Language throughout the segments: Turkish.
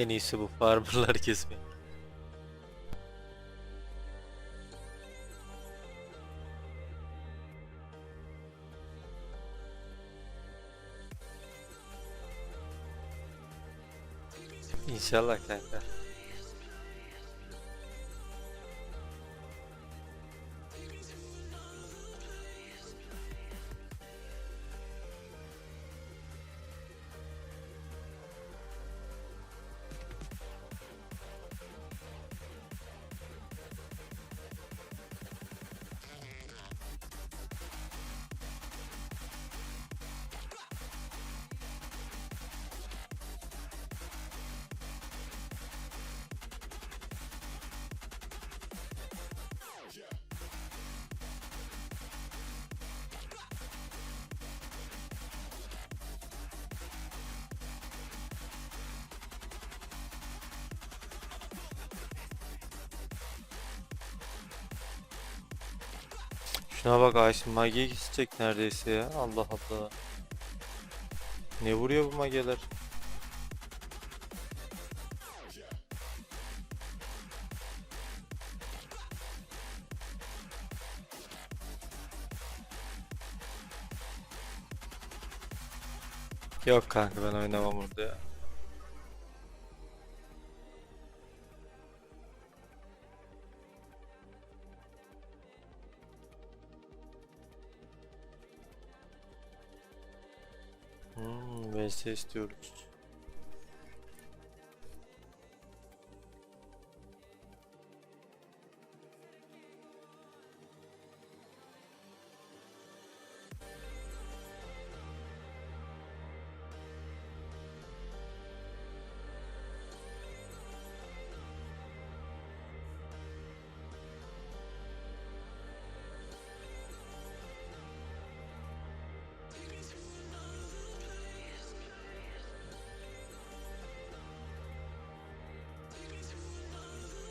En iyisi bu farmerları kesmek. İnşallah kanka. Şuna bak Ayşin magiye gidecek neredeyse ya. Allah Allah. Ne vuruyor bu mageler? Yok kanka ben oynamam burada ya. VS istiyoruz.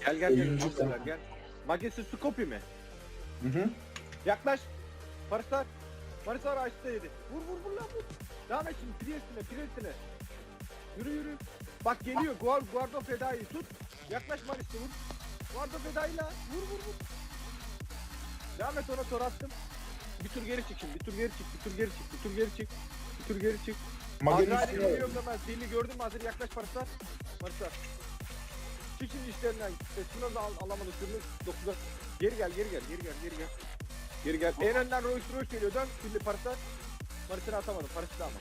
Gel gel gel. Oyuncu kanka. gel. Magesi Skopi mi? Hı hı. Yaklaş. Parisar. Parisar açtı yedi. Vur vur vur lan vur. Devam et şimdi. Priestine Priestine. Yürü yürü. Bak geliyor. Guard, Guardo Feda'yı tut. Yaklaş Maris'te vur. Guardo Feda'yla. Vur vur vur. Devam et ona tor attım. Bir tur geri çık şimdi. Bir tur geri çık. Bir tur geri çık. Bir tur geri çık. Bir tur geri çık. Magenin Azrail'i üstüne görüyorum da ben. Deli gördün mü hazır yaklaş Parisar. Parisar. Şimdi işlerinden. E, şunu da al, alamadı. Şunu 9'a. Geri gel geri gel geri gel geri gel. Geri gel. En önden Royce Royce geliyor. Dön. Şimdi Paris'ten. Paris'ini atamadım. Paris'i de ama.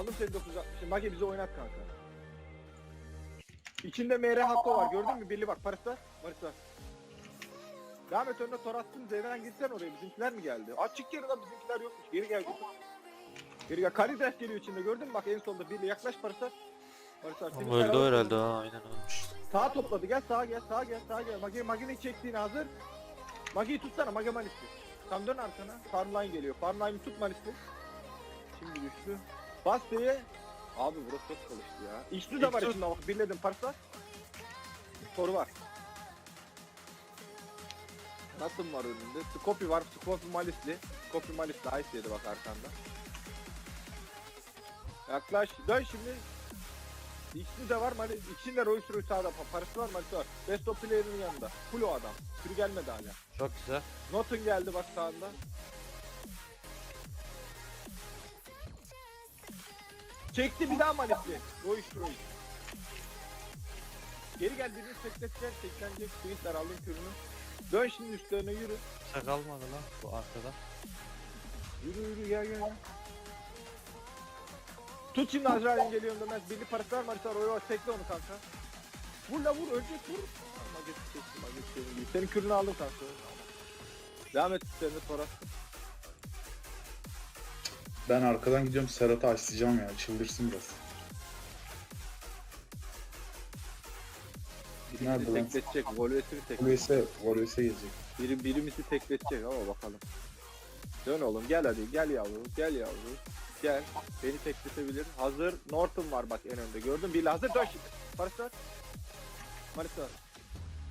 Aldım seni 9'a. Şimdi Mage bizi oynat kanka. İçinde MR Hakko var. Gördün mü? Birli bak. Paris'te. Paris'te. Devam et önüne tor attın. Z'den gitsen oraya. Bizimkiler mi geldi? Aç çık geri lan. Bizimkiler yokmuş. Geri gel. Geri gel. Karides geliyor içinde. Gördün mü? Bak en solda. Birli yaklaş. Paris'e. Ama öldü herhalde ha aynen ölmüş. Sağa topladı. Gel sağa gel, sağa gel, sağa gel. Magi Magi'nin çektiğini hazır. Magi'yi tutsana, Magi Malisli. Tam dön arkana. Farmline geliyor. Farmline'ı tut Malisli. Şimdi düştü. Bas diye. Abi burası çok çalıştı ya. İçlü de var İçlü- içinde bak. Birledim parsa. Soru var. Nasıl var önünde? Skopi var. Skopi Malisli. Skopi Malisli. Ice yedi bak arkanda. Yaklaş. Dön şimdi. İkisi de var. Mali, içinde Royce Royce sağda. Pa- Parası var Malisi var. Best of player'ın yanında. Full o adam. Sürü gelmedi hala. Çok güzel. Notun geldi bak sağında. Çekti bir daha Malisli. Royce Royce. Geri gel birini sekletecek. Seklenecek. Sweetler aldın kürünü. Dön şimdi üstlerine yürü. Kimse kalmadı lan bu arkada. Yürü yürü gel gel. Tut şimdi Azrail'in geliyorum demez. Birli parası var Marisa Roy var. Tekle onu kanka. Vur la vur ölecek vur. Maget çekti maget senin gibi. Senin kürünü aldım kanka. Devam et üstlerine sonra. Ben arkadan gidiyorum Serhat'ı açlayacağım ya. Çıldırsın biraz. Nerede lan? tekletecek. Volvesini tekletecek. Volves'e, Volves'e gelecek. Biri, birimizi tekletecek ama bakalım. Dön oğlum gel hadi gel yavru gel yavru. Gel. Beni tekletebilir. Hazır. Norton var bak en önde. Gördün bir hazır dön şimdi. Parası var. Marisa.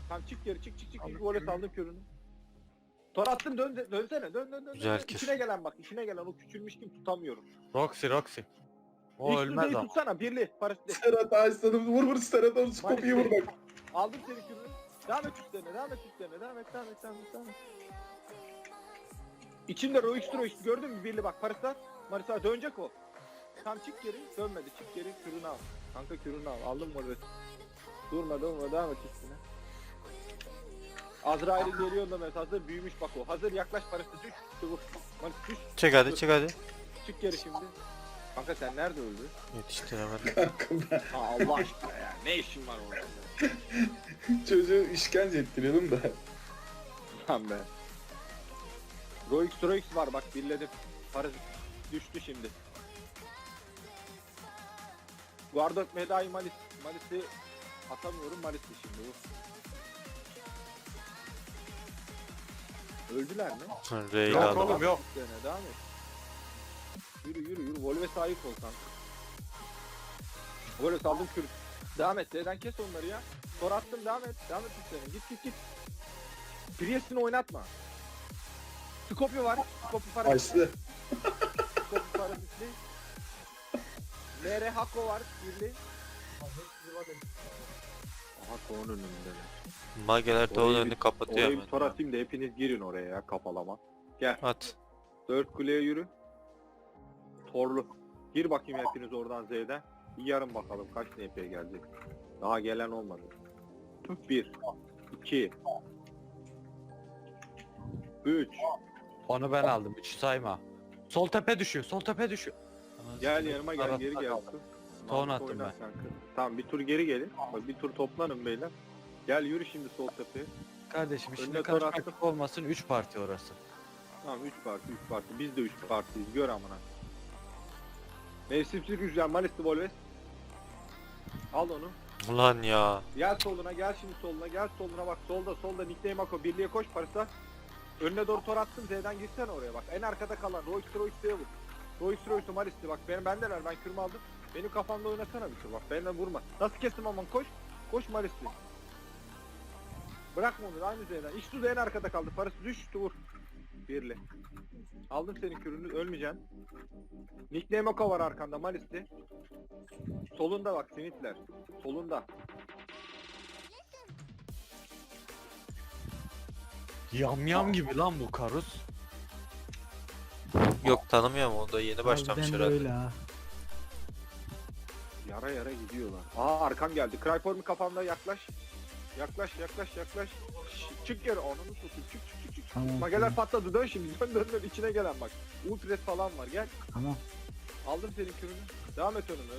Tamam çık geri çık çık çık. İlk voley aldım körünü. Tor attım dön dönsene dön dön dön. Güzel dön. kür. İşine gelen bak işine gelen o küçülmüş kim tutamıyorum. Roxy Roxy. O İlk ölmez ama. tutsana birli. Parasitli. Serhat'ı açtım. Vur vur Serhat'ı. Skopiyi vur bak. Aldım seni kürünü. Devam et üstlerine, devam et üstlerine, devam et, devam et, devam et, devam et. İçinde Roix Roix gördün mü birli bak Parisler. Marisa dönecek o. Tam çık geri, dönmedi çık geri, kürünü al. Kanka kürünü al, aldın mı? Durma durma, devam et üstüne. Azrail'in geliyor da mesela hazır büyümüş bak o. Hazır yaklaş Paris'e düş, işte vur. Maris düş, Çek hadi çek hadi. çık geri şimdi. Kanka sen nerede öldün? Yetiştiremedim. Ha Allah aşkına ya, ne işin var orada? çocuğu işkence ettiriyorum da. Lan be. Roix Roix var bak birledim. Parazit düştü şimdi. Guardok Medai Malis. Malis'i atamıyorum Malis'i şimdi bu. Öldüler mi? R'yi Yok aldım. oğlum yok. Dene, devam et. Yürü yürü yürü. Volve sahip ol kanka. Volve saldım kür. Devam et. Z'den kes onları ya. Tor attım devam et. Devam et üstlerine. Git git git. Priest'ini oynatma. Skopyo var. Skopyo para. Açtı. Parasitli. LR Hako var. Birli. Hako'nun önünde. Mageler doğru önünü kapatıyor Orayı bir hemen. tor atayım da hepiniz girin oraya ya kafalama. Gel. At. Dört kuleye yürü. Torlu. Gir bakayım hepiniz oradan Z'den. Bir yarın bakalım kaç NP gelecek. Daha gelen olmadı. Bir. iki, Üç. Onu ben aldım. Üç sayma. Sol tepe düşüyor. Sol tepe düşüyor. Gel yanıma gel geri gel. kaldım. Ton attım ben. kanka. Tamam bir tur geri gelin. Bak bir tur toplanın beyler. Gel yürü şimdi sol tepeye. Kardeşim Önüne tor karışmak olmasın. Üç parti orası. Tamam 3 parti 3 parti. Biz de 3 partiyiz. Gör amına. Mevsimsiz rüzgar Manisli Volves. Al onu. Ulan ya. Gel soluna gel şimdi soluna gel soluna bak solda solda nickname Ako birliğe koş Paris'e. Önüne doğru tor attım Z'den girsene oraya bak. En arkada kalan Royce Royce'ye vur. Royce Royce Maris'ti bak benim bendeler ben kırma aldım. Benim kafamda oynasana bir tur bak benden vurma. Nasıl kestim aman koş. Koş Maris'ti. Bırakma onu aynı Z'den. İç tuz en arkada kaldı. Paris düştü vur. Birli. Aldım senin kürünü ölmeyeceksin. Nickname Ako var arkanda Maris'ti. Solunda bak Simitler. Solunda. Yam yam gibi lan bu karus. Yok tanımıyorum onu da yeni başlamış de herhalde. öyle ha. Yara yara gidiyorlar. Aa arkam geldi. Cryform'u kafamda yaklaş. Yaklaş yaklaş yaklaş. Ş- çık geri. Ananı tutayım. Çık çık çık çık. Tamam. Mageler tamam, patladı. Dön şimdi. Dön dön dön. içine gelen bak. Ultret falan var. Gel. Tamam. Aldım senin kürünü. Devam et önüme.